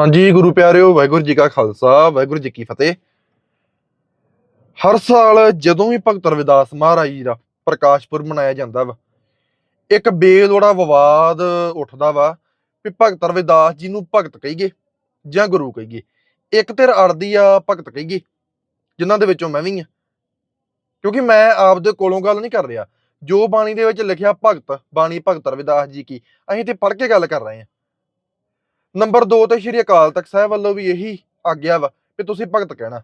ਹਾਂਜੀ, ਗੁਰੂ ਪਿਆਰਿਓ, ਵਾਹਿਗੁਰੂ ਜੀ ਕਾ ਖਾਲਸਾ, ਵਾਹਿਗੁਰੂ ਜੀ ਕੀ ਫਤਿਹ। ਹਰ ਸਾਲ ਜਦੋਂ ਵੀ ਭਗਤ ਰਵਿਦਾਸ ਮਹਾਰਾਜ ਜੀ ਦਾ ਪ੍ਰਕਾਸ਼ ਪੁਰਬ ਮਨਾਇਆ ਜਾਂਦਾ ਵਾ, ਇੱਕ ਬੇਲੋੜਾ ਵਿਵਾਦ ਉੱਠਦਾ ਵਾ ਵੀ ਭਗਤ ਰਵਿਦਾਸ ਜੀ ਨੂੰ ਭਗਤ ਕਹੀਏ ਜਾਂ ਗੁਰੂ ਕਹੀਏ। ਇੱਕ ਧਿਰ ਅੜਦੀ ਆ, ਭਗਤ ਕਹੀਏ, ਜਿਨ੍ਹਾਂ ਦੇ ਵਿੱਚੋਂ ਮੈਂ ਵੀ ਆ। ਕਿਉਂਕਿ ਮੈਂ ਆਪ ਦੇ ਕੋਲੋਂ ਗੱਲ ਨਹੀਂ ਕਰ ਰਿਹਾ। ਜੋ ਬਾਣੀ ਦੇ ਵਿੱਚ ਲਿਖਿਆ ਭਗਤ, ਬਾਣੀ ਭਗਤ ਰਵਿਦਾਸ ਜੀ ਕੀ, ਅਸੀਂ ਤੇ ਪੜ੍ਹ ਕੇ ਗੱਲ ਕਰ ਰਹੇ ਹਾਂ ਨੰਬਰ 2 ਤੇ ਸ਼੍ਰੀ ਅਕਾਲ ਤਖਤ ਸਾਹਿਬ ਵੱਲੋਂ ਵੀ ਇਹੀ ਆਗਿਆ ਵਾ ਵੀ ਤੁਸੀਂ ਭਗਤ ਕਹਿਣਾ।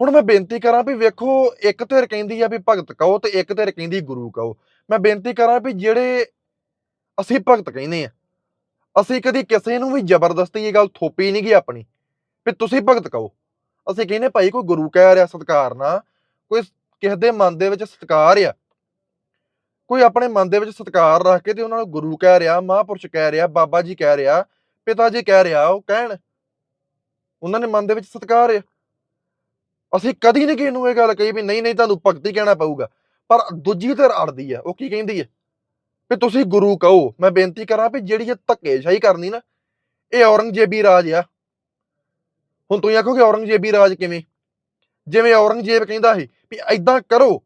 ਹੁਣ ਮੈਂ ਬੇਨਤੀ ਕਰਾਂ ਵੀ ਵੇਖੋ, ਇੱਕ ਧਿਰ ਕਹਿੰਦੀ ਆ ਵੀ ਭਗਤ ਕਹੋ ਤੇ ਇੱਕ ਧਿਰ ਕਹਿੰਦੀ ਗੁਰੂ ਕਹੋ। ਮੈਂ ਬੇਨਤੀ ਕਰਾਂ ਵੀ ਜਿਹੜੇ ਅਸੀਂ ਭਗਤ ਕਹਿੰਦੇ ਆ, ਅਸੀਂ ਕਦੀ ਕਿਸੇ ਨੂੰ ਵੀ ਜ਼ਬਰਦਸਤੀ ਇਹ ਗੱਲ ਥੋਪੀ ਨਹੀਂ ਗਈ ਆਪਣੀ ਵੀ ਤੁਸੀਂ ਭਗਤ ਕਹੋ। ਅਸੀਂ ਕਹਿੰਦੇ ਭਾਈ ਕੋਈ ਗੁਰੂ ਕਹਿ ਰਿਹਾ ਸਤਕਾਰ ਨਾ ਕੋਈ ਕਿਸੇ ਦੇ ਮਨ ਦੇ ਵਿੱਚ ਸਤਕਾਰ ਆ, ਕੋਈ ਆਪਣੇ ਮਨ ਦੇ ਵਿੱਚ ਸਤਕਾਰ ਰੱਖ ਕੇ ਤੇ ਉਹਨਾਂ ਨੂੰ ਗੁਰੂ ਕਹਿ ਰਿਹਾ, ਮਹਾਂਪੁਰਸ਼ ਕਹਿ ਰਿਹਾ, ਬਾਬਾ ਜੀ ਕਹਿ ਰਿਹਾ ਪਿਤਾ ਜੀ ਕਹਿ ਰਿਹਾ, ਉਹ ਕਹਿਣ, ਉਹਨਾਂ ਨੇ ਮਨ ਦੇ ਵਿੱਚ ਸਤਿਕਾਰ ਆ। ਅਸੀਂ ਕਦੀ ਨਹੀਂ ਕਿਸੇ ਨੂੰ ਇਹ ਗੱਲ ਕਹੀ ਵੀ ਨਹੀਂ ਨਹੀਂ ਤੁਹਾਨੂੰ ਭਗਤੀ ਕਹਿਣਾ ਪਊਗਾ, ਪਰ ਦੂਜੀ ਧਿਰ ਅੜਦੀ ਆ, ਉਹ ਕੀ ਕਹਿੰਦੀ ਹੈ ਵੀ ਤੁਸੀਂ ਗੁਰੂ ਕਹੋ, ਮੈਂ ਬੇਨਤੀ ਕਰਾਂ ਵੀ ਜਿਹੜੀ ਇਹ ਧੱਕੇਸ਼ਾਹੀ ਕਰਨੀ ਨਾ, ਇਹ ਔਰੰਗਜ਼ੇਬੀ ਰਾਜ ਆ। ਹੁਣ ਤੁਸੀਂ ਆਖੋਗੇ ਔਰੰਗਜ਼ੇਬੀ ਰਾਜ ਕਿਵੇਂ? ਜਿਵੇਂ ਔਰੰਗਜ਼ੇਬ ਕਹਿੰਦਾ ਸੀ ਵੀ ਐਦਾਂ ਕਰੋ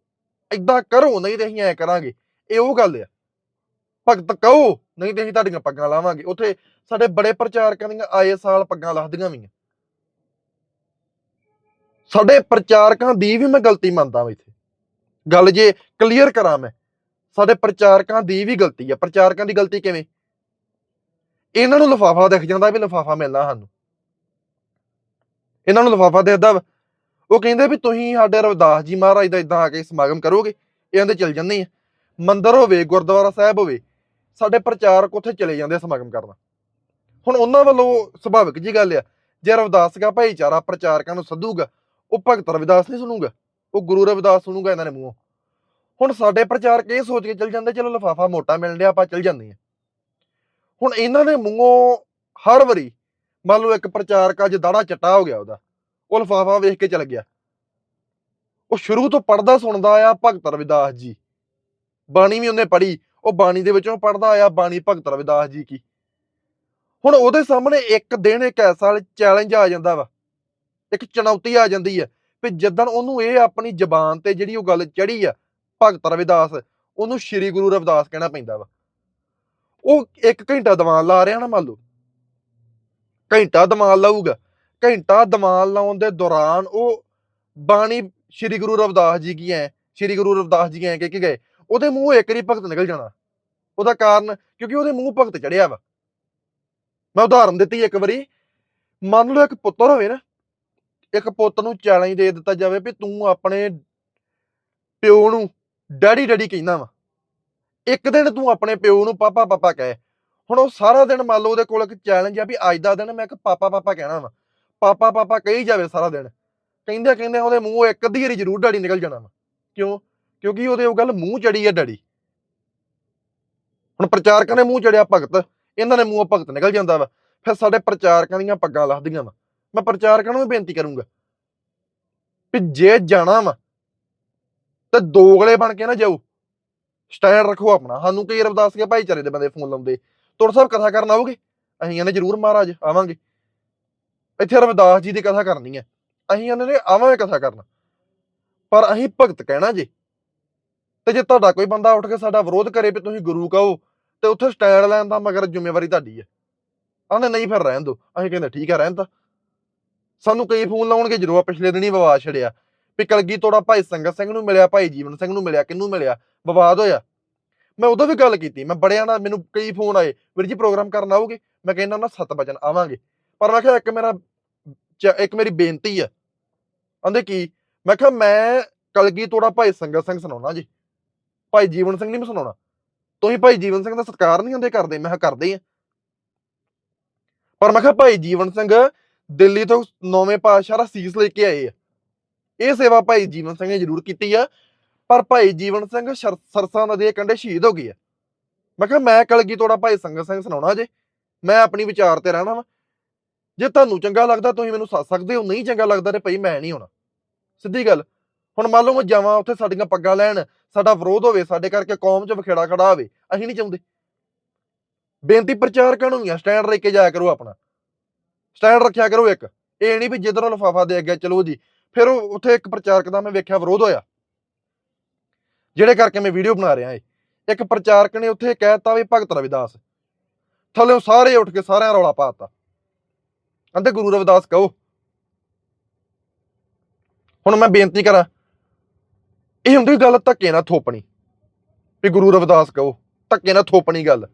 ਐਦਾਂ ਕਰੋ, ਨਹੀਂ ਤੇ ਅਸੀਂ ਐ ਕਰਾਂਗੇ, ਇਹ ਉਹ ਗੱਲ ਆ। ਭਗਤ ਕਹੋ ਨਹੀਂ ਤੇ ਅਸੀਂ ਤੁਹਾਡੀਆਂ ਪੱਗਾਂ ਲਾਵਾਂਗੇ। ਉੱਥੇ ਸਾਡੇ ਬੜੇ ਪ੍ਰਚਾਰਕਾਂ ਦੀਆਂ ਆਏ ਸਾਲ ਪੱਗਾਂ ਲਾਹਦੀਆਂ ਵੀ ਸਾਡੇ ਪ੍ਰਚਾਰਕਾਂ ਦੀ ਵੀ ਮੈਂ ਗਲਤੀ ਮੰਨਦਾ ਹਾਂ ਇੱਥੇ। ਗੱਲ ਜੇ ਕਲੀਅਰ ਕਰਾਂ ਮੈਂ, ਸਾਡੇ ਪ੍ਰਚਾਰਕਾਂ ਦੀ ਵੀ ਗਲਤੀ ਆ। ਪ੍ਰਚਾਰਕਾਂ ਦੀ ਗਲਤੀ ਕਿਵੇਂ? ਇਹਨਾਂ ਨੂੰ ਲਫਾਫਾ ਦਿਖ ਜਾਂਦਾ ਵੀ ਲਫਾਫਾ ਮਿਲਣਾ ਸਾਨੂੰ। ਇਹਨਾਂ ਨੂੰ ਲਫਾਫਾ ਦਿਖਦਾ ਵਾ। ਉਹ ਕਹਿੰਦੇ ਵੀ ਤੁਸੀਂ ਸਾਡੇ ਰਵਿਦਾਸ ਜੀ ਮਹਾਰਾਜ ਦਾ ਇਦਾਂ ਆ ਕੇ ਸਮਾਗਮ ਕਰੋਗੇ, ਇਹ ਕਹਿੰਦੇ ਚੱਲ ਜੰਨੇ ਆ। ਮੰਦਰ ਹੋਵੇ, ਗੁਰਦੁਆਰਾ ਸਾਹਿਬ ਹੋਵੇ ਸਾਡੇ ਪ੍ਰਚਾਰਕ ਉੱਥੇ ਚਲੇ ਜਾਂਦੇ ਆ ਸਮਾਗਮ ਕਰਨ। ਹੁਣ ਉਹਨਾਂ ਵੱਲੋਂ ਸੁਭਾਵਿਕ ਜੀ ਗੱਲ ਆ, ਜੇ ਰਵਿਦਾਸ ਦਾ ਭਾਈਚਾਰਾ ਪ੍ਰਚਾਰਕਾਂ ਨੂੰ ਸੱਦੂਗਾ, ਉਹ ਭਗਤ ਰਵਿਦਾਸ ਨਹੀਂ ਸੁਣੂਗਾ, ਉਹ ਗੁਰੂ ਰਵਿਦਾਸ ਸੁਣੂਗਾ ਇਹਨਾਂ ਨੇ ਮੂੰਹੋਂ। ਹੁਣ ਸਾਡੇ ਪ੍ਰਚਾਰਕ ਇਹ ਸੋਚ ਕੇ ਚੱਲ ਜਾਂਦੇ, ਚਲੋ ਲਫਾਫਾ ਮੋਟਾ ਮਿਲ ਰਿਹਾ ਆਪਾਂ ਚੱਲ ਜਾਂਦੇ ਆ ਹੁਣ ਇਹਨਾਂ ਦੇ ਮੂੰਹੋਂ ਹਰ ਵਾਰੀ, ਮੰਨ ਲਓ ਇੱਕ ਪ੍ਰਚਾਰਕ ਅੱਜ ਦਾੜਾ ਚੱਟਾ ਹੋ ਗਿਆ ਉਹਦਾ, ਉਹ ਲਫਾਫਾ ਵੇਖ ਕੇ ਚੱਲ ਗਿਆ। ਉਹ ਸ਼ੁਰੂ ਤੋਂ ਪੜਦਾ ਸੁਣਦਾ ਆ ਭਗਤ ਰਵਿਦਾਸ ਜੀ। ਬਾਣੀ ਵੀ ਉਹਨੇ ਪੜ੍ਹੀ ਉਹ ਬਾਣੀ ਦੇ ਵਿੱਚੋਂ ਪੜਦਾ ਆਇਆ ਬਾਣੀ ਭਗਤ ਰਵਿਦਾਸ ਜੀ ਕੀ। ਹੁਣ ਉਹਦੇ ਸਾਹਮਣੇ ਇੱਕ ਦਿਨ ਇੱਕ ਐਸਾ ਚੈਲੰਜ ਆ ਜਾਂਦਾ ਵਾ। ਇੱਕ ਚੁਣੌਤੀ ਆ ਜਾਂਦੀ ਹੈ ਵੀ ਜਦੋਂ ਉਹਨੂੰ ਇਹ ਆਪਣੀ ਜ਼ਬਾਨ ਤੇ ਜਿਹੜੀ ਉਹ ਗੱਲ ਚੜੀ ਆ ਭਗਤ ਰਵਿਦਾਸ, ਉਹਨੂੰ ਸ੍ਰੀ ਗੁਰੂ ਰਵਿਦਾਸ ਕਹਿਣਾ ਪੈਂਦਾ ਵਾ। ਉਹ ਇੱਕ ਘੰਟਾ ਦੀਵਾਨ ਲਾ ਰਿਹਾ ਨਾ ਮੰਨ ਲਓ। ਘੰਟਾ ਦੀਵਾਨ ਲਾਊਗਾ। ਘੰਟਾ ਦੀਵਾਨ ਲਾਉਣ ਦੇ ਦੌਰਾਨ ਉਹ ਬਾਣੀ ਸ੍ਰੀ ਗੁਰੂ ਰਵਿਦਾਸ ਜੀ ਕੀ ਹੈ ਸ੍ਰੀ ਗੁਰੂ ਰਵਿਦਾਸ ਜੀ ਐ ਕਹਿ ਕੇ ਗਏ। ਉਹਦੇ ਮੂੰਹ ਇੱਕ ਵਾਰੀ ਭਗਤ ਨਿਕਲ ਜਾਣਾ। ਉਹਦਾ ਕਾਰਨ, ਕਿਉਂਕਿ ਉਹਦੇ ਮੂੰਹ ਭਗਤ ਚੜਿਆ ਵਾ। ਮੈਂ ਉਦਾਹਰਨ ਦਿੱਤੀ ਇੱਕ ਵਾਰੀ। ਮੰਨ ਲਓ ਇੱਕ ਪੁੱਤਰ ਹੋਵੇ ਨਾ, ਇੱਕ ਪੁੱਤ ਨੂੰ ਚੈਲੰਜ ਦੇ ਦਿੱਤਾ ਜਾਵੇ ਵੀ ਤੂੰ ਆਪਣੇ ਪਿਓ ਨੂੰ ਡੈਡੀ ਡੈਡੀ ਕਹਿੰਦਾ ਵਾ। ਇੱਕ ਦਿਨ ਤੂੰ ਆਪਣੇ ਪਿਓ ਨੂੰ ਪਾਪਾ ਪਾਪਾ ਕਹੇ। ਹੁਣ ਉਹ ਸਾਰਾ ਦਿਨ ਮੰਨ ਲਓ ਉਹਦੇ ਕੋਲ ਇੱਕ ਚੈਲੰਜ ਆ ਵੀ ਅੱਜ ਦਾ ਦਿਨ ਮੈਂ ਇੱਕ ਪਾਪਾ ਪਾਪਾ ਕਹਿਣਾ ਵਾ। ਪਾਪਾ ਪਾਪਾ ਕਹੀ ਜਾਵੇ ਸਾਰਾ ਦਿਨ। ਕਹਿੰਦੇ ਕਹਿੰਦੇ ਉਹਦੇ ਮੂੰਹੋਂ ਇੱਕ ਅੱਧੀ ਵਾਰੀ ਜ਼ਰੂਰ ਡੈਡੀ ਨਿਕਲ ਜਾਣਾ ਵਾ। ਕਿਉਂ? ਕਿਉਂਕਿ ਉਹਦੇ ਉਹ ਗੱਲ ਮੂੰਹ ਚੜੀ ਆ ਡੈਡੀ। ਹੁਣ ਪ੍ਰਚਾਰਕਾਂ ਨੇ ਮੂੰਹ ਚੜਿਆ ਭਗਤ, ਇਹਨਾਂ ਨੇ ਮੂੰਹੋਂ ਭਗਤ ਨਿਕਲ ਜਾਂਦਾ ਵਾ। ਫਿਰ ਸਾਡੇ ਪ੍ਰਚਾਰਕਾਂ ਦੀਆਂ ਪੱਗਾਂ ਲੱਥਦੀਆਂ ਵਾ। ਮੈਂ ਪ੍ਰਚਾਰਕਾਂ ਨੂੰ ਵੀ ਬੇਨਤੀ ਕਰੂੰਗਾ ਵੀ ਜੇ ਜਾਣਾ ਵਾ, ਤੇ ਦੋਗਲੇ ਬਣ ਕੇ ਨਾ ਜਾਓ। ਸਟੈਂਡ ਰੱਖੋ ਆਪਣਾ। ਸਾਨੂੰ ਕਈ ਰਵਦਾਸ ਕੇ ਭਾਈਚਾਰੇ ਦੇ ਬੰਦੇ ਫੋਨ ਲਾਉਂਦੇ। ਤੁਰ ਸਾਹਿਬ ਕਥਾ ਕਰਨ ਆਓਗੇ? ਅਸੀਂ ਕਹਿੰਦੇ ਜਰੂਰ ਮਹਾਰਾਜ, ਆਵਾਂਗੇ। ਇੱਥੇ ਰਵਿਦਾਸ ਜੀ ਦੀ ਕਥਾ ਕਰਨੀ ਹੈ ਅਸੀਂ ਇਹਨਾਂ ਨੇ ਆਵਾਂਗੇ ਕਥਾ ਕਰਨ। ਪਰ ਅਸੀਂ ਭਗਤ ਕਹਿਣਾ ਜੇ। ਤੇ ਜੇ ਤੁਹਾਡਾ ਕੋਈ ਬੰਦਾ ਉੱਠ ਕੇ ਸਾਡਾ ਵਿਰੋਧ ਕਰੇ ਵੀ ਤੁਸੀਂ ਗੁਰੂ ਕਹੋ, ਤੇ ਉੱਥੇ ਸਟੈਂਡ ਲੈਣ ਦਾ ਮਗਰ ਜ਼ਿੰਮੇਵਾਰੀ ਤੁਹਾਡੀ ਹੈ। ਆਂਦੇ ਨਹੀਂ ਫਿਰ ਰਹਿਣ ਦਿਓ ਅਸੀਂ ਕਹਿੰਦੇ ਠੀਕ ਹੈ, ਰਹਿਣ ਤਾਂ। ਸਾਨੂੰ ਕਈ ਫੋਨ ਲਾਉਣਗੇ ਜਦੋਂ ਆ ਪਿਛਲੇ ਦਿਨੀ ਵਿਵਾਦ ਛੜਿਆ। ਵੀ ਕਲਗੀ ਤੋੜਾ ਭਾਈ ਸੰਗਤ ਸਿੰਘ ਨੂੰ ਮਿਲਿਆ, ਭਾਈ ਜੀਵਨ ਸਿੰਘ ਨੂੰ ਮਿਲਿਆ, ਕਿਹਨੂੰ ਮਿਲਿਆ? ਵਿਵਾਦ ਹੋਇਆ। ਮੈਂ ਉਦੋਂ ਵੀ ਗੱਲ ਕੀਤੀ। ਮੈਂ ਬੜਿਆਂ ਨਾਲ ਮੈਨੂੰ ਕਈ ਫੋਨ ਆਏ। ਵੀਰ ਜੀ ਪ੍ਰੋਗਰਾਮ ਕਰਨ ਆਓਗੇ? ਮੈਂ ਕਹਿੰਦਾ ਉਹਨਾਂ ਸੱਤ ਵਜਨ ਆਵਾਂਗੇ। ਪਰ ਮੈਂ ਕਿਹਾ ਇੱਕ ਮੇਰਾ ਚ- ਇੱਕ ਮੇਰੀ ਬੇਨਤੀ ਆ ਆਂਦੇ ਕੀ? ਮੈਂ ਕਿਹਾ ਮੈਂ ਕਲਗੀ ਤੋੜਾ ਭਾਈ ਸੰਗਤ ਸਿੰਘ ਸੁਣਾਉਣਾ ਜੀ। ਭਾਈ ਜੀਵਨ ਸਿੰਘ ਨਹੀਂ ਮੈਂ ਸੁਣਾਉਣਾ। ਤੁਸੀਂ ਭਾਈ ਜੀਵਨ ਸਿੰਘ ਦਾ ਸਤਿਕਾਰ ਨਹੀਂ ਹੁੰਦੇ ਕਰਦੇ, ਮੈਂ ਕਿਹਾ ਕਰਦੇ ਆ। ਪਰ ਮੈਂ ਕਿਹਾ ਭਾਈ ਜੀਵਨ ਸਿੰਘ ਦਿੱਲੀ ਤੋਂ ਨੌਵੇਂ ਪਾਤਸ਼ਾਹ ਦਾ ਸੀਸ ਲੈ ਕੇ ਆਏ ਆ। ਇਹ ਸੇਵਾ ਭਾਈ ਜੀਵਨ ਸਿੰਘ ਨੇ ਜ਼ਰੂਰ ਕੀਤੀ ਆ। ਪਰ ਭਾਈ ਜੀਵਨ ਸਿੰਘ ਸ਼ਰ- ਸਰਸਾ ਨਦੀ ਦੇ ਕੰਢੇ ਸ਼ਹੀਦ ਹੋ ਗਏ ਆ। ਮੈਂ ਕਿਹਾ ਮੈਂ ਕਲਗੀ ਤੋੜਾ ਭਾਈ ਸੰਗਤ ਸਿੰਘ ਸੁਣਾਉਣਾ ਜੇ। ਮੈਂ ਆਪਣੀ ਵਿਚਾਰ ਤੇ ਰਹਿਣਾ ਵਾ। ਜੇ ਤੁਹਾਨੂੰ ਚੰਗਾ ਲੱਗਦਾ, ਤੁਸੀਂ ਮੈਨੂੰ ਸੱਦ ਸਕਦੇ ਹੋ। ਨਹੀਂ ਚੰਗਾ ਲੱਗਦਾ ਤੇ ਭਾਈ ਮੈਂ ਨਹੀਂ ਆਉਣਾ। ਸਿੱਧੀ ਗੱਲ। ਹੁਣ ਮੰਨ ਲਓ ਮੈਂ ਜਾਵਾਂ ਉੱਥੇ ਸਾਡੀਆਂ ਪੱਗਾਂ ਲੈਣ, ਸਾਡਾ ਵਿਰੋਧ ਹੋਵੇ, ਸਾਡੇ ਕਰਕੇ ਕੌਮ 'ਚ ਵਿਖੇੜਾ ਖੜਾ ਹੋਵੇ, ਅਸੀਂ ਨਹੀਂ ਚਾਹੁੰਦੇ। ਬੇਨਤੀ ਪ੍ਰਚਾਰਕਾਂ ਨੂੰ ਆ ਸਟੈਂਡ ਲੈ ਕੇ ਜਾਇਆ ਕਰੋ ਆਪਣਾ। ਸਟੈਂਡ ਰੱਖਿਆ ਕਰੋ ਇੱਕ। ਇਹ ਨਹੀਂ ਵੀ ਜਿੱਧਰੋਂ ਲਫਾਫਾ ਦੇ ਅੱਗੇ ਚਲੋ ਜੀ, ਫਿਰ ਉਹ ਉੱਥੇ ਇੱਕ ਪ੍ਰਚਾਰਕ ਦਾ ਮੈਂ ਵੇਖਿਆ ਵਿਰੋਧ ਹੋਇਆ। ਜਿਹੜੇ ਕਰਕੇ ਮੈਂ ਵੀਡੀਓ ਬਣਾ ਰਿਹਾ ਏ ਇੱਕ ਪ੍ਰਚਾਰਕ ਨੇ ਉੱਥੇ ਕਹਿਤਾ ਵੀ ਭਗਤ ਰਵਿਦਾਸ। ਥੱਲੇ ਸਾਰੇ ਉੱਠ ਕੇ ਸਾਰਿਆਂ ਰੌਲਾ ਪਾਤਾ ਕਹਿੰਦੇ ਗੁਰੂ ਰਵਿਦਾਸ ਕਹੋ। ਹੁਣ ਮੈਂ ਬੇਨਤੀ ਕਰਾਂ ਇਹ ਹੁੰਦੀ ਗੱਲ ਧੱਕੇ ਨਾਲ ਥੋਪਣੀ। ਵੀ ਗੁਰੂ ਰਵਿਦਾਸ ਕਹੋ, ਧੱਕੇ ਨਾਲ ਥੋਪਣੀ ਗੱਲ।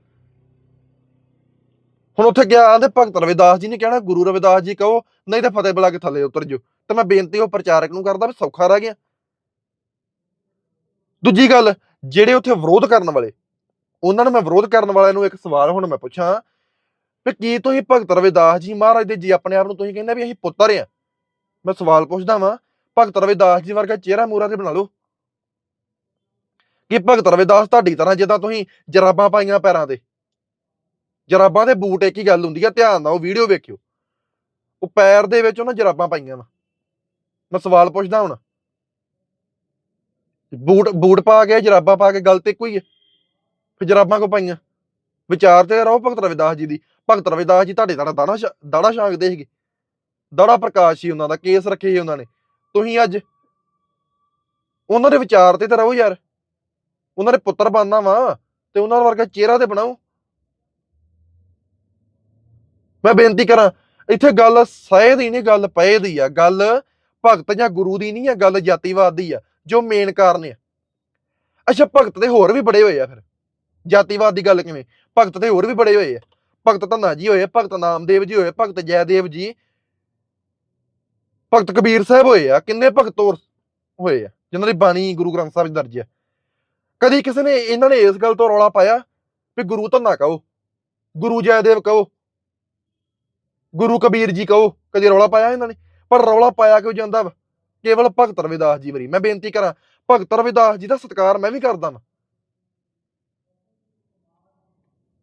ਹੁਣ ਉੱਥੇ ਗਿਆ ਆਂਦੇ ਭਗਤ ਰਵਿਦਾਸ ਜੀ ਨੇ ਕਹਿਣਾ, ਗੁਰੂ ਰਵਿਦਾਸ ਜੀ ਕਹੋ, ਨਹੀਂ ਤਾਂ ਫਤਿਹ ਬੁਲਾ ਕੇ ਥੱਲੇ ਉਤਰ ਜਾਓ। ਤੇ ਮੈਂ ਬੇਨਤੀ ਉਹ ਪ੍ਰਚਾਰਕ ਨੂੰ ਕਰਦਾ ਵੀ ਸੌਖਾ ਰਹਿ ਗਿਆ। ਦੂਜੀ ਗੱਲ, ਜਿਹੜੇ ਉੱਥੇ ਵਿਰੋਧ ਕਰਨ ਵਾਲੇ, ਉਹਨਾਂ ਨੂੰ ਮੈਂ ਵਿਰੋਧ ਕਰਨ ਵਾਲਿਆਂ ਨੂੰ ਇੱਕ ਸਵਾਲ ਹੁਣ ਮੈਂ ਪੁੱਛਾਂ, ਵੀ ਕੀ ਤੁਸੀਂ ਭਗਤ ਰਵਿਦਾਸ ਜੀ ਮਹਾਰਾਜ ਦੇ ਜੀ ਆਪਣੇ ਆਪ ਨੂੰ ਤੁਸੀਂ ਕਹਿੰਦੇ ਵੀ ਅਸੀਂ ਪੁੱਤਰ ਆ? ਮੈਂ ਸਵਾਲ ਪੁੱਛਦਾ ਵਾਂ, ਭਗਤ ਰਵਿਦਾਸ ਜੀ ਵਰਗਾ ਚਿਹਰਾ ਮੂਰਾ ਤੇ ਬਣਾ ਲਓ। ਕਿ ਭਗਤ ਰਵਿਦਾਸ ਤੁਹਾਡੀ ਤਰ੍ਹਾਂ ਜਿੱਦਾਂ ਤੁਸੀਂ ਜਰਾਬਾਂ ਪਾਈਆਂ ਪੈਰਾਂ ਤੇ। ਜਰਾਬਾਂ ਦੇ ਬੂਟ ਇੱਕ ਹੀ ਗੱਲ ਹੁੰਦੀ ਆ, ਧਿਆਨ ਨਾਲ ਉਹ ਵੀਡੀਓ ਵੇਖਿਓ। ਉਹ ਪੈਰ ਦੇ ਵਿੱਚ ਉਹਨਾਂ ਜਰਾਬਾਂ ਪਾਈਆਂ ਵਾ। ਮੈਂ ਸਵਾਲ ਪੁੱਛਦਾ ਹੁਣ। ਬੂਟ ਬੂਟ ਪਾ ਕੇ, ਜਰਾਬਾਂ ਪਾ ਕੇ ਗੱਲ ਤੇ ਕੋਈ ਹੈ ਫਿਰ ਜਰਾਬਾਂ ਕੋ ਪਾਈਆਂ? ਵਿਚਾਰ ਤੇ ਰਹੋ ਭਗਤ ਰਵਿਦਾਸ ਜੀ ਦੀ। ਭਗਤ ਰਵਿਦਾਸ ਜੀ ਤੁਹਾਡੇ ਤਰ੍ਹਾਂ ਦਾੜਾ ਛਾ- ਦਾੜਾ ਛਾਂਗਦੇ ਸੀਗੇ। ਦਾੜਾ ਪ੍ਰਕਾਸ਼ ਸੀ ਉਹਨਾਂ ਦਾ, ਕੇਸ ਰੱਖੇ ਸੀ ਉਹਨਾਂ ਨੇ। ਤੁਸੀਂ ਅੱਜ ਉਹਨਾਂ ਦੇ ਵਿਚਾਰ ਤੇ ਤਾਂ ਰਹੋ ਯਾਰ। ਉਹਨਾਂ ਦੇ ਪੁੱਤਰ ਬਣਨਾ ਵਾ ਤੇ ਉਹਨਾਂ ਵਰਗਾ ਚਿਹਰਾ ਤੇ ਬਣਾਓ। ਮੈਂ ਬੇਨਤੀ ਕਰਾਂ, ਇੱਥੇ ਗੱਲ ਸਹਿ ਦੀ ਨਹੀਂ, ਗੱਲ ਪਏ ਦੀ ਆ। ਗੱਲ ਭਗਤ ਜਾਂ ਗੁਰੂ ਦੀ ਨਹੀਂ ਆ, ਗੱਲ ਜਾਤੀਵਾਦ ਦੀ ਆ, ਜੋ ਮੇਨ ਕਾਰਨ ਆ। ਅੱਛਾ, ਭਗਤ ਦੇ ਹੋਰ ਵੀ ਬੜੇ ਹੋਏ ਆ ਫਿਰ। ਜਾਤੀਵਾਦ ਦੀ ਗੱਲ ਕਿਵੇਂ? ਭਗਤ ਦੇ ਹੋਰ ਵੀ ਬੜੇ ਹੋਏ ਆ। ਭਗਤ ਧੰਨਾ ਜੀ ਹੋਏ, ਭਗਤ ਨਾਮਦੇਵ ਜੀ ਹੋਏ, ਭਗਤ ਜੈਦੇਵ ਜੀ। ਭਗਤ ਕਬੀਰ ਸਾਹਿਬ ਹੋਏ ਆ, ਕਿੰਨੇ ਭਗਤ ਹੋਰ ਹੋਏ ਆ, ਜਿਨ੍ਹਾਂ ਦੀ ਬਾਣੀ ਗੁਰੂ ਗ੍ਰੰਥ ਸਾਹਿਬ 'ਚ ਦਰਜ ਆ। ਕਦੀ ਕਿਸੇ ਨੇ ਇਹਨਾਂ ਨੇ ਇਸ ਗੱਲ ਤੋਂ ਰੌਲਾ ਪਾਇਆ ਵੀ ਗੁਰੂ ਧੰਨਾ ਕਹੋ, ਗੁਰੂ ਜੈਦੇਵ ਕਹੋ, ਗੁਰੂ ਕਬੀਰ ਜੀ ਕਹੋ, ਕਦੀ ਰੌਲਾ ਪਾਇਆ ਇਹਨਾਂ ਨੇ? ਪਰ ਰੌਲਾ ਪਾਇਆ ਕਿਉਂ ਜਾਂਦਾ ਵਾ? ਕੇਵਲ ਭਗਤ ਰਵਿਦਾਸ ਜੀ ਵਰੀ। ਮੈਂ ਬੇਨਤੀ ਕਰਾਂ, ਭਗਤ ਰਵਿਦਾਸ ਜੀ ਦਾ ਸਤਿਕਾਰ ਮੈਂ ਵੀ ਕਰਦਾ ਵਾਂ।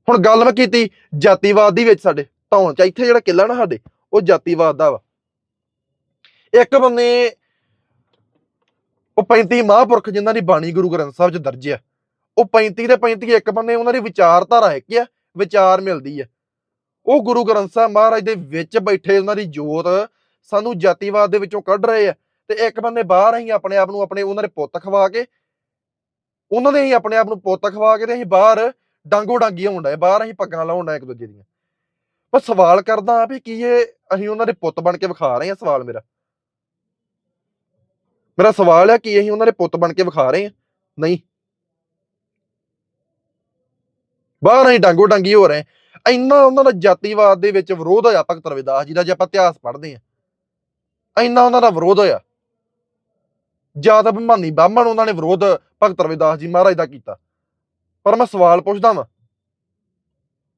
ਹੁਣ ਗੱਲ ਮੈਂ ਕੀਤੀ ਜਾਤੀਵਾਦ ਦੀ ਵਿੱਚ ਸਾਡੇ, ਧੌਣ ਚ। ਇੱਥੇ ਜਿਹੜਾ ਕਿਲਾ ਨਾ ਸਾਡੇ, ਉਹ ਜਾਤੀਵਾਦ ਦਾ ਵਾ। ਇੱਕ ਬੰਨੇ ਉਹ 35 ਮਹਾਂਪੁਰਖ ਜਿਨ੍ਹਾਂ ਦੀ ਬਾਣੀ ਗੁਰੂ ਗ੍ਰੰਥ ਸਾਹਿਬ 'ਚ ਦਰਜ ਆ। ਉਹ 35 ਦੇ 35 ਇੱਕ ਬੰਨੇ ਉਹਨਾਂ ਦੀ ਵਿਚਾਰਧਾਰਾ ਇੱਕ ਆ, ਵਿਚਾਰ ਮਿਲਦੀ ਆ। ਉਹ ਗੁਰੂ ਗ੍ਰੰਥ ਸਾਹਿਬ ਮਹਾਰਾਜ ਦੇ ਵਿੱਚ ਬੈਠੇ ਉਹਨਾਂ ਦੀ ਜੋਤ ਸਾਨੂੰ ਜਾਤੀਵਾਦ ਦੇ ਵਿੱਚੋਂ ਕੱਢ ਰਹੇ ਆ ਤੇ ਇੱਕ ਬੰਨੇ ਬਾਹਰ ਅਸੀਂ ਆਪਣੇ ਆਪ ਨੂੰ ਆਪਣੇ ਉਹਨਾਂ ਦੇ ਪੁੱਤ ਖਵਾ ਕੇ, ਉਹਨਾਂ ਦੇ ਅਸੀਂ ਆਪਣੇ ਆਪ ਨੂੰ ਪੁੱਤ ਖਵਾ ਕੇ ਤੇ ਅਸੀਂ ਬਾਹਰ ਡਾਂਗੋ ਡਾਂਗੀ ਹੋਣ ਡਏ, ਬਾਹਰ ਅਸੀਂ ਪੱਗਾਂ ਲਾਉਣ ਡਏ ਇੱਕ ਦੂਜੇ ਦੀਆਂ। ਪਰ ਸਵਾਲ ਕਰਦਾ ਵੀ ਕੀ ਇਹ ਅਸੀਂ ਉਹਨਾਂ ਦੇ ਪੁੱਤ ਬਣ ਕੇ ਵਿਖਾ ਰਹੇ ਹਾਂ, ਸਵਾਲ ਮੇਰਾ। ਮੇਰਾ ਸਵਾਲ ਹੈ ਕਿ ਅਸੀਂ ਉਹਨਾਂ ਦੇ ਪੁੱਤ ਬਣ ਕੇ ਵਿਖਾ ਰਹੇ ਹਾਂ ਨਹੀਂ। ਬਾਹਰ ਅਸੀਂ ਡਾਂਗੋ ਡਾਂਗੀ ਹੋ ਰਹੇ ਇੰਨਾ ਉਹਨਾਂ ਦਾ ਜਾਤੀਵਾਦ ਦੇ ਵਿੱਚ ਵਿਰੋਧ ਹੋਇਆ, ਭਗਤ ਰਵਿਦਾਸ ਜੀ ਦਾ, ਜੇ ਆਪਾਂ ਇਤਿਹਾਸ ਪੜ੍ਹਦੇ ਹਾਂ ਇੰਨਾ ਉਹਨਾਂ ਦਾ ਵਿਰੋਧ ਹੋਇਆ। ਜ਼ਿਆਦਾ ਬਮਾਨੀ ਬਾਹਮਣ ਉਹਨਾਂ ਨੇ ਵਿਰੋਧ ਭਗਤ ਰਵਿਦਾਸ ਜੀ ਮਹਾਰਾਜ ਦਾ ਕੀਤਾ। ਪਰ ਮੈਂ ਸਵਾਲ ਪੁੱਛਦਾ ਵਾਂ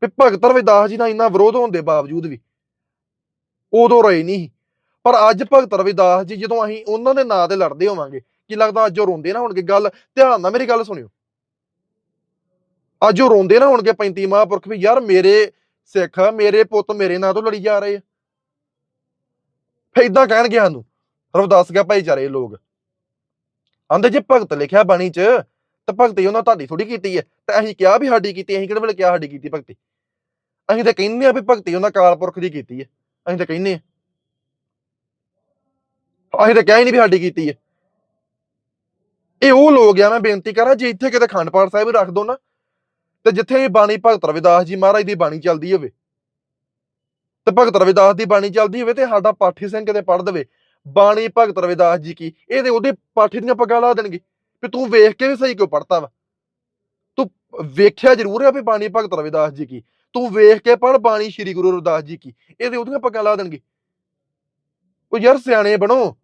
ਵੀ ਭਗਤ ਰਵਿਦਾਸ ਜੀ ਦਾ ਇੰਨਾ ਵਿਰੋਧ ਹੋਣ ਦੇ ਬਾਵਜੂਦ ਵੀ ਉਦੋਂ ਰਹੇ ਨਹੀਂ ਸੀ। ਪਰ ਅੱਜ ਭਗਤ ਰਵਿਦਾਸ ਜੀ ਜਦੋਂ ਅਸੀਂ ਉਹਨਾਂ ਦੇ ਨਾਂ ਤੇ ਲੜਦੇ ਹੋਵਾਂਗੇ, ਕੀ ਲੱਗਦਾ ਅੱਜ ਉਹ ਰੋਂਦੇ ਨਾ ਹੋਣਗੇ? ਗੱਲ ਧਿਆਨ ਨਾਲ ਮੇਰੀ ਗੱਲ ਸੁਣਿਓ। ਅੱਜ ਉਹ ਰੋਂਦੇ ਨਾ ਹੋਣਗੇ 35 ਮਹਾਂਪੁਰਖ ਵੀ, ਯਾਰ ਮੇਰੇ ਸਿੱਖ ਮੇਰੇ ਪੁੱਤ ਮੇਰੇ ਨਾਂ ਤੋਂ ਲੜੀ ਜਾ ਰਹੇ ਆ। ਫੇ ਇਦਾਂ ਕਹਿਣਗੇ ਸਾਨੂੰ, ਰਵਿਦਾਸ ਗਿਆ ਭਾਈਚਾਰੇ ਲੋਕ। ਆਂਦੇ ਜੇ ਭਗਤ ਲਿਖਿਆ ਬਾਣੀ ਚ, ਤਾਂ ਭਗਤੀ ਉਹਨਾਂ ਤੁਹਾਡੀ ਥੋੜੀ ਕੀਤੀ ਹੈ ਤੇ ਅਸੀਂ ਕਿਹਾ ਵੀ ਸਾਡੀ ਕੀਤੀ, ਅਸੀਂ ਕਿਹੜੇ ਵੇਲੇ ਕਿਹਾ ਸਾਡੀ ਕੀਤੀ ਭਗਤੀ? ਅਸੀਂ ਤਾਂ ਕਹਿੰਦੇ ਆ ਵੀ ਭਗਤੀ ਉਹਨਾਂ ਕਾਲ ਪੁਰਖ ਦੀ ਕੀਤੀ ਹੈ ਅਸੀਂ ਤਾਂ ਕਹਿੰਦੇ ਆ। ਅਸੀਂ ਤਾਂ ਕਹਿ ਹੀ ਨਹੀਂ ਵੀ ਸਾਡੀ ਕੀਤੀ ਹੈ। ਇਹ ਉਹ ਲੋਕ ਆ, ਮੈਂ ਬੇਨਤੀ ਕਰਾਂ, ਜੇ ਇੱਥੇ ਕਿਤੇ ਖੰਡ ਪਾਠ ਸਾਹਿਬ ਰੱਖ ਦੋ ਨਾ, ਤੇ ਜਿੱਥੇ ਇਹ ਬਾਣੀ ਭਗਤ ਰਵਿਦਾਸ ਜੀ ਮਹਾਰਾਜ ਦੀ ਬਾਣੀ ਚੱਲਦੀ ਹੋਵੇ, ਤੇ ਭਗਤ ਰਵਿਦਾਸ ਦੀ ਬਾਣੀ ਚੱਲਦੀ ਹੋਵੇ ਤੇ ਸਾਡਾ ਪਾਠੀ ਸਿੰਘ ਕਿਤੇ ਪੜ੍ਹ ਦੇਵੇ, ਬਾਣੀ ਭਗਤ ਰਵਿਦਾਸ ਜੀ ਕੀ, ਇਹ ਤੇ ਉਹਦੇ ਪਾਠੀ ਦੀਆਂ ਪੱਗਾਂ ਲਾ ਦੇਣਗੇ, ਵੀ ਤੂੰ ਵੇਖ ਕੇ ਵੀ ਸਹੀ ਕਿਉਂ ਪੜਤਾ ਵਾ। ਤੂੰ ਵੇਖਿਆ ਜ਼ਰੂਰ ਆ ਵੀ ਬਾਣੀ ਭਗਤ ਰਵਿਦਾਸ ਜੀ ਕੀ, ਤੂੰ ਵੇਖ ਕੇ ਪੜ ਬਾਣੀ ਸ੍ਰੀ ਗੁਰੂ ਰਵਿਦਾਸ ਜੀ ਕੀ ਇਹਦੇ ਉਹਦੀਆਂ ਪੱਗਾਂ ਲਾ ਦੇਣਗੇ। ਉਹ ਯਾਰ ਸਿਆਣੇ ਬਣੋ।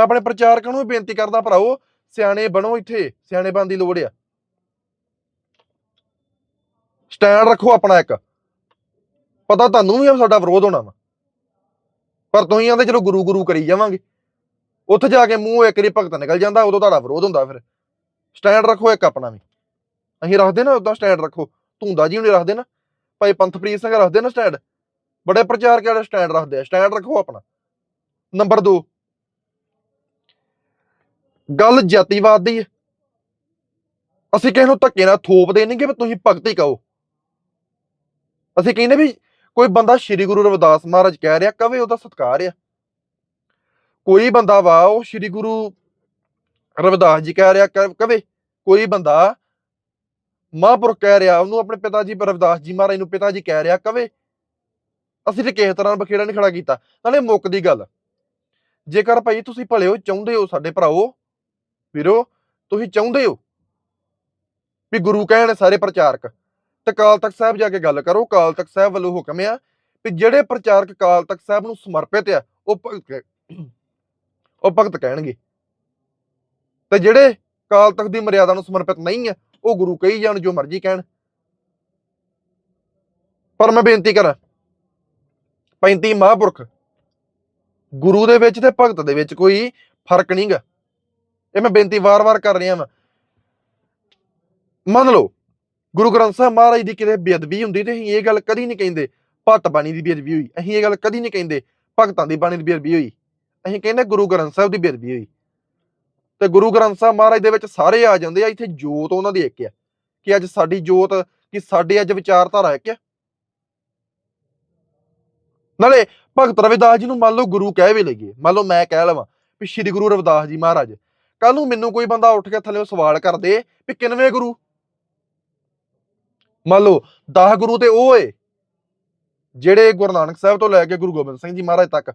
ਮੈਂ ਆਪਣੇ ਪ੍ਰਚਾਰਕਾਂ ਨੂੰ ਵੀ ਬੇਨਤੀ ਕਰਦਾ ਭਰਾਓ ਸਿਆਣੇ ਬਣੋ ਇੱਥੇ, ਸਿਆਣੇ ਬਣ ਦੀ ਲੋੜ ਆ। ਸਟੈਂਡ ਰੱਖੋ ਆਪਣਾ ਇੱਕ। ਪਤਾ ਤੁਹਾਨੂੰ ਵੀ ਸਾਡਾ ਵਿਰੋਧ ਹੋਣਾ ਵਾ। ਪਰ ਤੁਸੀਂ ਆਂਦੇ ਚਲੋ ਗੁਰੂ ਗੁਰੂ ਕਰੀ ਜਾਵਾਂਗੇ। ਉੱਥੇ ਜਾ ਕੇ ਮੂੰਹ ਇੱਕ ਰੀ ਭਗਤ ਨਿਕਲ ਜਾਂਦਾ, ਉਦੋਂ ਤੁਹਾਡਾ ਵਿਰੋਧ ਹੁੰਦਾ ਫਿਰ। ਸਟੈਂਡ ਰੱਖੋ ਇੱਕ ਆਪਣਾ ਵੀ। ਅਸੀਂ ਰੱਖਦੇ ਨਾ ਉਦਾਂ ਸਟੈਂਡ ਰੱਖੋ। ਧੁੰਦਾ ਜੀ ਹੁਣੇ ਰੱਖਦੇ ਨਾ। ਭਾਈ ਪੰਥਪ੍ਰੀਤ ਸਿੰਘ ਰੱਖਦੇ ਨਾ ਸਟੈਂਡ ਬੜੇ ਪ੍ਰਚਾਰਕ ਵਾਲੇ ਸਟੈਂਡ ਰੱਖਦੇ ਆ। ਸਟੈਂਡ ਰੱਖੋ ਆਪਣਾ। ਨੰਬਰ 2 ਗੱਲ ਜਾਤੀਵਾਦ ਦੀ ਹੈ। ਅਸੀਂ ਕਿਸੇ ਨੂੰ ਧੱਕੇ ਨਾਲ ਥੋਪਦੇ ਨਹੀਂਗੇ ਵੀ ਤੁਸੀਂ ਭਗਤੀ ਕਹੋ। ਅਸੀਂ ਕਹਿੰਦੇ ਵੀ ਕੋਈ ਬੰਦਾ ਸ੍ਰੀ ਗੁਰੂ ਰਵਿਦਾਸ ਮਹਾਰਾਜ ਕਹਿ ਰਿਹਾ, ਕਵੇ ਉਹਦਾ ਸਤਿਕਾਰ ਆ। ਕੋਈ ਬੰਦਾ ਵਾ, ਉਹ ਸ੍ਰੀ ਗੁਰੂ ਰਵਿਦਾਸ ਜੀ ਕਹਿ ਰਿਹਾ, ਕ- ਕਵੇ। ਕੋਈ ਬੰਦਾ ਮਹਾਂਪੁਰਖ ਕਹਿ ਰਿਹਾ, ਉਹਨੂੰ ਆਪਣੇ ਪਿਤਾ ਜੀ ਰਵਿਦਾਸ ਜੀ ਮਹਾਰਾਜ ਨੂੰ ਪਿਤਾ ਜੀ ਕਹਿ ਰਿਹਾ, ਕਵੇ। ਅਸੀਂ ਤੇ ਕਿਸੇ ਤਰ੍ਹਾਂ ਬਖੇੜਾ ਨਹੀਂ ਖੜਾ ਕੀਤਾ। ਨਾਲੇ ਮੁੱਕ ਦੀ ਗੱਲ, ਜੇਕਰ ਭਾਈ ਤੁਸੀਂ ਭਲੇ ਹੋ, ਚਾਹੁੰਦੇ ਹੋ ਸਾਡੇ ਭਰਾਓ ਵੀਰੋ, ਤੁਸੀਂ ਚਾਹੁੰਦੇ ਹੋ ਵੀ ਗੁਰੂ ਕਹਿਣ ਸਾਰੇ ਪ੍ਰਚਾਰਕ, ਤੇ ਕਾਲ ਤਖਤ ਸਾਹਿਬ ਜਾ ਕੇ ਗੱਲ ਕਰੋ ਕਾਲ ਤਖਤ ਸਾਹਿਬ ਵੱਲੋਂ ਹੁਕਮ ਆ ਵੀ ਜਿਹੜੇ ਪ੍ਰਚਾਰਕ ਕਾਲ ਤਖਤ ਸਾਹਿਬ ਨੂੰ ਸਮਰਪਿਤ ਆ, ਉਹ ਭਗਤ ਉਹ ਭਗਤ ਕਹਿਣਗੇ। ਤੇ ਜਿਹੜੇ ਕਾਲ ਤਖਤ ਦੀ ਮਰਿਆਦਾ ਨੂੰ ਸਮਰਪਿਤ ਨਹੀਂ ਆ, ਉਹ ਗੁਰੂ ਕਹੀ ਜਾਣ ਜੋ ਮਰਜ਼ੀ ਕਹਿਣ। ਪਰ ਮੈਂ ਬੇਨਤੀ ਕਰਾਂ 35 ਮਹਾਂਪੁਰਖ, ਗੁਰੂ ਦੇ ਵਿੱਚ ਤੇ ਭਗਤ ਦੇ ਵਿੱਚ ਕੋਈ ਫ਼ਰਕ ਨਹੀਂਗਾ ਇਹ ਮੈਂ ਬੇਨਤੀ ਵਾਰ-ਵਾਰ ਕਰ ਰਿਹਾ ਵਾਂ। ਮੰਨ ਲਓ, ਗੁਰੂ ਗ੍ਰੰਥ ਸਾਹਿਬ ਮਹਾਰਾਜ ਦੀ ਕਿਤੇ ਬੇਅਦਬੀ ਹੁੰਦੀ ਤੇ ਅਸੀਂ ਇਹ ਗੱਲ ਕਦੀ ਨਹੀਂ ਕਹਿੰਦੇ ਭੱਟ ਬਾਣੀ ਦੀ ਬੇਅਦਬੀ ਹੋਈ। ਅਸੀਂ ਇਹ ਗੱਲ ਕਦੀ ਨਹੀਂ ਕਹਿੰਦੇ, ਭਗਤਾਂ ਦੀ ਬਾਣੀ ਦੀ ਬੇਅਦਬੀ ਹੋਈ। ਅਸੀਂ ਕਹਿੰਦੇ ਗੁਰੂ ਗ੍ਰੰਥ ਸਾਹਿਬ ਦੀ ਬੇਅਦਬੀ ਹੋਈ। ਤੇ ਗੁਰੂ ਗ੍ਰੰਥ ਸਾਹਿਬ ਮਹਾਰਾਜ ਦੇ ਵਿੱਚ ਸਾਰੇ ਆ ਜਾਂਦੇ ਆ, ਇੱਥੇ ਜੋਤ ਉਹਨਾਂ ਦੀ ਇੱਕ ਆ, ਕਿ ਅੱਜ ਸਾਡੀ ਜੋਤ, ਕਿ ਸਾਡੇ ਅੱਜ ਵਿਚਾਰਧਾਰਾ ਇੱਕ ਆ। ਨਾਲੇ ਭਗਤ ਰਵਿਦਾਸ ਜੀ ਨੂੰ ਮੰਨ ਲਓ ਗੁਰੂ ਕਹਿ ਵੀ ਲਈਏ। ਮੰਨ ਲਓ ਮੈਂ ਕਹਿ ਲਵਾਂ ਵੀ ਸ੍ਰੀ ਗੁਰੂ ਰਵਿਦਾਸ ਜੀ ਮਹਾਰਾਜ ਕੱਲ ਨੂੰ ਮੈਨੂੰ ਕੋਈ ਬੰਦਾ ਉੱਠ ਕੇ ਥੱਲੇ ਸਵਾਲ ਕਰਦੇ ਵੀ ਕਿੰਨਵੇਂ ਗੁਰੂ? ਮੰਨ ਲਓ 10 ਗੁਰੂ ਤੇ ਉਹ ਏ, ਜਿਹੜੇ ਗੁਰੂ ਨਾਨਕ ਸਾਹਿਬ ਤੋਂ ਲੈ ਕੇ ਗੁਰੂ ਗੋਬਿੰਦ ਸਿੰਘ ਜੀ ਮਹਾਰਾਜ ਤੱਕ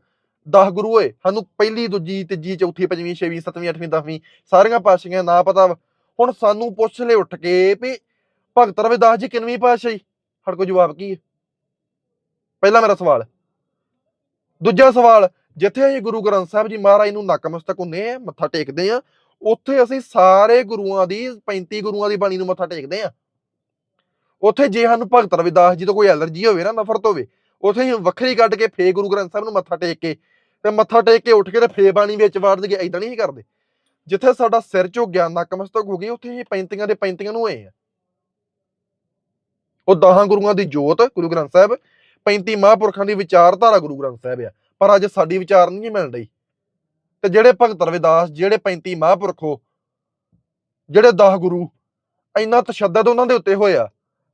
10 ਗੁਰੂ ਹੋਏ ਸਾਨੂੰ ਪਹਿਲੀ, ਦੂਜੀ, ਤੀਜੀ, ਚੌਥੀ, ਪੰਜਵੀਂ, ਛੇਵੀਂ, ਸੱਤਵੀਂ, ਅੱਠਵੀਂ, ਦਸਵੀਂ ਸਾਰੀਆਂ ਪਾਸ਼ੀਆਂ ਨਾ ਪਤਾ ਹੁਣ ਸਾਨੂੰ ਪੁੱਛ ਲੈ ਉੱਠ ਕੇ ਵੀ ਭਗਤ ਰਵਿਦਾਸ ਜੀ ਕਿੰਨਵੀਂ ਪਾਤਸ਼ਾਹੀ? ਸਾਡੇ ਕੋਲ ਜਵਾਬ ਕੀ ਹੈ ਪਹਿਲਾ ਮੇਰਾ ਸਵਾਲ। ਦੂਜਾ ਸਵਾਲ ਜਿੱਥੇ ਅਸੀਂ ਗੁਰੂ ਗ੍ਰੰਥ ਸਾਹਿਬ ਜੀ ਮਹਾਰਾਜ ਨੂੰ ਨਕਮਸਤਕ ਹੁੰਨੇ ਆ, ਮੱਥਾ ਟੇਕਦੇ ਆ, ਉੱਥੇ ਅਸੀਂ ਸਾਰੇ ਗੁਰੂਆਂ ਦੀ 35 ਗੁਰੂਆਂ ਦੀ ਬਾਣੀ ਨੂੰ ਮੱਥਾ ਟੇਕਦੇ ਆ। ਉੱਥੇ ਜੇ ਸਾਨੂੰ ਭਗਤ ਰਵਿਦਾਸ ਜੀ ਤੋਂ ਕੋਈ ਐਲਰਜੀ ਹੋਵੇ ਨਾ, ਨਫ਼ਰਤ ਹੋਵੇ, ਉੱਥੇ ਅਸੀਂ ਵੱਖਰੀ ਕੱਢ ਕੇ ਫੇ ਗੁਰੂ ਗ੍ਰੰਥ ਸਾਹਿਬ ਨੂੰ ਮੱਥਾ ਟੇਕ ਕੇ ਤੇ ਮੱਥਾ ਟੇਕ ਕੇ ਉੱਠ ਕੇ ਤੇ ਫੇ ਬਾਣੀ ਵਿੱਚ ਵਾੜ ਦਈਏ ਐਦਾਂ ਨਹੀਂ ਕਰਦੇ। ਜਿੱਥੇ ਸਾਡਾ ਸਿਰ ਝੁਕ ਗਿਆ ਨਕਮਸਤਕ ਹੋ ਗਈ, ਉੱਥੇ ਅਸੀਂ 35 ਦੇ 35 ਨੂੰ ਹੋਏ ਆ। ਉਹ 10 ਗੁਰੂਆਂ ਦੀ ਜੋਤ ਗੁਰੂ ਗ੍ਰੰਥ ਸਾਹਿਬ 35 ਮਹਾਂਪੁਰਖਾਂ ਦੀ ਵਿਚਾਰਧਾਰਾ ਗੁਰੂ ਗ੍ਰੰਥ ਸਾਹਿਬ ਆ। ਪਰ ਅੱਜ ਸਾਡੀ ਵਿਚਾਰ ਨਹੀਂ ਮਿਲ ਰਹੀ ਤੇ ਜਿਹੜੇ ਭਗਤ ਰਵਿਦਾਸ, ਜਿਹੜੇ 35 ਮਹਾਂਪੁਰਖੋ ਜਿਹੜੇ 10 ਗੁਰੂ, ਇੰਨਾ ਤਸ਼ੱਦਦ ਉਹਨਾਂ ਦੇ ਉੱਤੇ ਹੋਇਆ।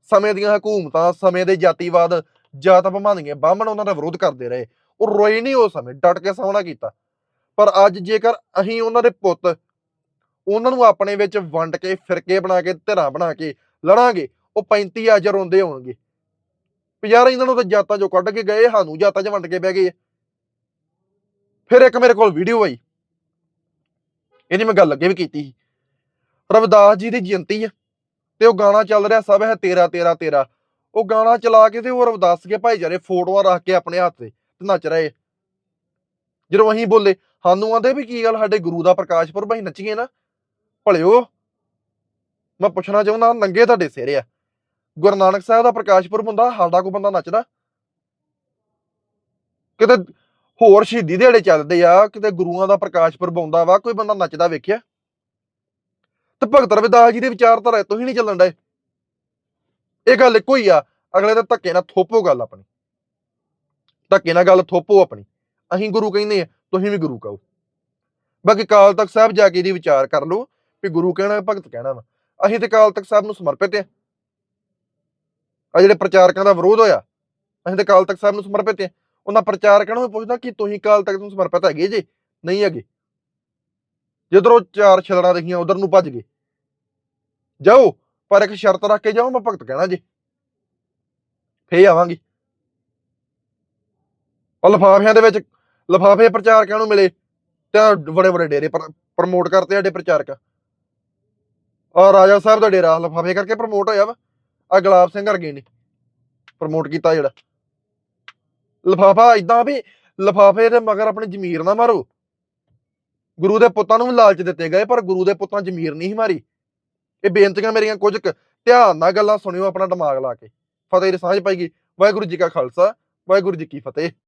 ਸਮੇਂ ਦੀਆਂ ਹਕੂਮਤਾਂ, ਸਮੇਂ ਦੇ ਜਾਤੀਵਾਦ, ਜਾਤ ਭਮਾਨੀਆਂ ਬਾਹਮਣ ਉਹਨਾਂ ਦਾ ਵਿਰੋਧ ਕਰਦੇ ਰਹੇ। ਉਹ ਰੋਏ ਨਹੀਂ ਉਸ ਸਮੇਂ, ਡਟ ਕੇ ਸਾਹਮਣਾ ਕੀਤਾ। ਪਰ ਅੱਜ ਜੇਕਰ ਅਸੀਂ ਉਹਨਾਂ ਦੇ ਪੁੱਤ, ਉਹਨਾਂ ਨੂੰ ਆਪਣੇ ਵਿੱਚ ਵੰਡ ਕੇ, ਫਿਰਕੇ ਬਣਾ ਕੇ, ਧਿਰਾਂ ਬਣਾ ਕੇ ਲੜਾਂਗੇ, ਉਹ 35 ਅੱਜ ਰੋਂਦੇ ਹੋਣਗੇ। ਵੀ ਯਾਰ ਇਹਨਾਂ ਨੂੰ ਤਾਂ ਜਾਤਾਂ ਚੋਂ ਕੱਢ ਕੇ ਗਏ, ਸਾਨੂੰ ਜਾਤਾਂ 'ਚ ਵੰਡ ਕੇ ਬਹਿ ਗਏ। ਫਿਰ ਇੱਕ ਮੇਰੇ ਕੋਲ ਵੀਡੀਓ ਆਈ। ਇਹਦੀ ਮੈਂ ਗੱਲ ਅੱਗੇ ਵੀ ਕੀਤੀ ਸੀ। ਰਵਿਦਾਸ ਜੀ ਦੀ ਜਯੰਤੀ ਆ ਤੇ ਉਹ ਗਾਣਾ ਚੱਲ ਰਿਹਾ ਸਭ ਹੈ ਤੇਰਾ ਤੇਰਾ ਤੇਰਾ। ਉਹ ਗਾਣਾ ਚਲਾ ਕੇ ਤੇ ਉਹ ਰਵਿਦਾਸ ਕੇ ਭਾਈਚਾਰੇ ਫੋਟੋਆਂ ਰੱਖ ਕੇ ਆਪਣੇ ਹੱਥ ਤੇ ਤੇ ਨੱਚ ਰਹੇ। ਜਦੋਂ ਅਸੀਂ ਬੋਲੇ, ਸਾਨੂੰ ਆਂਦੇ ਵੀ ਕੀ ਗੱਲ ਸਾਡੇ ਗੁਰੂ ਦਾ ਪ੍ਰਕਾਸ਼ ਪੁਰਬ ਅਸੀਂ ਨੱਚੀਏ ਨਾ। ਭਲਿਓ, ਮੈਂ ਪੁੱਛਣਾ ਚਾਹੁੰਦਾ ਨੰਗੇ ਤੁਹਾਡੇ ਸਿਰ ਆ। ਗੁਰੂ ਨਾਨਕ ਸਾਹਿਬ ਦਾ ਪ੍ਰਕਾਸ਼ ਪੁਰਬ ਹੁੰਦਾ, ਸਾਡਾ ਕੋਈ ਬੰਦਾ ਨੱਚਦਾ? ਕਿਤੇ ਹੋਰ ਸ਼ਹੀਦੀ ਦਿਹਾੜੇ ਚੱਲਦੇ ਆ, ਕਿਤੇ ਗੁਰੂਆਂ ਦਾ ਪ੍ਰਕਾਸ਼ ਪੁਰਬ ਵਾ, ਕੋਈ ਬੰਦਾ ਨੱਚਦਾ ਵੇਖਿਆ? ਤੇ ਭਗਤ ਰਵਿਦਾਸ ਜੀ ਦੇ ਵਿਚਾਰਧਾਰਾ ਤੋਂ ਹੀ ਨਹੀਂ ਚੱਲਣ ਡਏ। ਇਹ ਗੱਲ ਇੱਕੋ ਹੀ ਆ, ਅਗਲੇ ਦੇ ਧੱਕੇ ਨਾਲ ਥੋਪੋ ਗੱਲ ਆਪਣੀ। ਧੱਕੇ ਨਾਲ ਗੱਲ ਥੋਪੋ ਆਪਣੀ। ਅਸੀਂ ਗੁਰੂ ਕਹਿੰਦੇ ਆ, ਤੁਸੀਂ ਵੀ ਗੁਰੂ ਕਹੋ। ਬਾਕੀ ਕਾਲ ਤਖਤ ਸਾਹਿਬ ਜਾ ਕੇ ਇਹਦੀ ਵਿਚਾਰ ਕਰ ਲਓ, ਵੀ ਗੁਰੂ ਕਹਿਣਾ, ਭਗਤ ਕਹਿਣਾ ਵਾ। ਅਸੀਂ ਤੇ ਕਾਲ ਤਖਤ ਸਾਹਿਬ ਨੂੰ ਸਮਰਪਿਤ ਆ। ਆ ਜਿਹੜੇ ਪ੍ਰਚਾਰਕਾਂ ਦਾ ਵਿਰੋਧ ਹੋਇਆ, ਅਸੀਂ ਤੇ ਕਾਲ ਤਖਤ ਸਾਹਿਬ ਨੂੰ ਸਮਰਪਿਤ ਆ। ਉਹਨਾਂ ਪ੍ਰਚਾਰਕਾਂ ਨੂੰ ਵੀ ਪੁੱਛਦਾ ਕਿ ਤੁਸੀਂ ਕਾਲ ਤੱਕ ਨੂੰ ਸਮਰਪਿਤ ਹੈਗੇ ਜੇ? ਨਹੀਂ ਹੈਗੇ। ਜਿੱਧਰੋਂ ਚਾਰ ਛਲੜਾ ਦੇਖੀਆਂ ਉਧਰ ਨੂੰ ਭੱਜ ਗਏ। ਜਾਓ, ਪਰ ਇੱਕ ਸ਼ਰਤ ਰੱਖ ਕੇ ਜਾਓ, ਮੈਂ ਭਗਤ ਕਹਿਣਾ ਜੇ। ਫੇ ਆਵਾਂਗੇ। ਉਹ ਲਫਾਫਿਆਂ ਦੇ ਵਿੱਚ, ਲਫਾਫੇ ਪ੍ਰਚਾਰਕਾਂ ਨੂੰ ਮਿਲੇ, ਤੇ ਬੜੇ ਬੜੇ ਡੇਰੇ ਪ੍ਰਮੋਟ ਕਰਤੇ ਸਾਡੇ ਪ੍ਰਚਾਰਕ। ਆ ਰਾਜਾ ਸਾਹਿਬ ਦਾ ਡੇਰਾ, ਲਫਾਫੇ ਕਰਕੇ ਪ੍ਰਮੋਟ ਹੋਇਆ ਵਾ। ਆ ਗੁਲਾਬ ਸਿੰਘ ਵਰਗੇ ਨੇ। ਪ੍ਰਮੋਟ ਕੀਤਾ ਜਿਹੜਾ। ਲਫਾਫਾ ਇਦਾਂ ਵੀ ਲਫਾਫੇ ਦੇ ਮਗਰ ਆਪਣੀ ਜ਼ਮੀਰ ਨਾ ਮਾਰੋ। ਗੁਰੂ ਦੇ ਪੁੱਤਾਂ ਨੂੰ ਵੀ ਲਾਲਚ ਦਿੱਤੇ ਗਏ, ਪਰ ਗੁਰੂ ਦੇ ਪੁੱਤਾਂ ਜ਼ਮੀਰ ਨਹੀਂ ਸੀ ਮਾਰੀ। ਇਹ ਬੇਨਤੀਆਂ ਮੇਰੀਆਂ ਕੁਝ ਧਿਆਨ ਨਾਲ ਗੱਲਾਂ ਸੁਣਿਓ ਆਪਣਾ ਦਿਮਾਗ ਲਾ ਕੇ। ਫਤਿਹ ਦੀ ਸਾਂਝ ਪਾਈਗੀ ਵਾਹਿਗੁਰੂ ਜੀ ਕਾ ਖਾਲਸਾ, ਵਾਹਿਗੁਰੂ ਜੀ ਕੀ ਫਤਿਹ।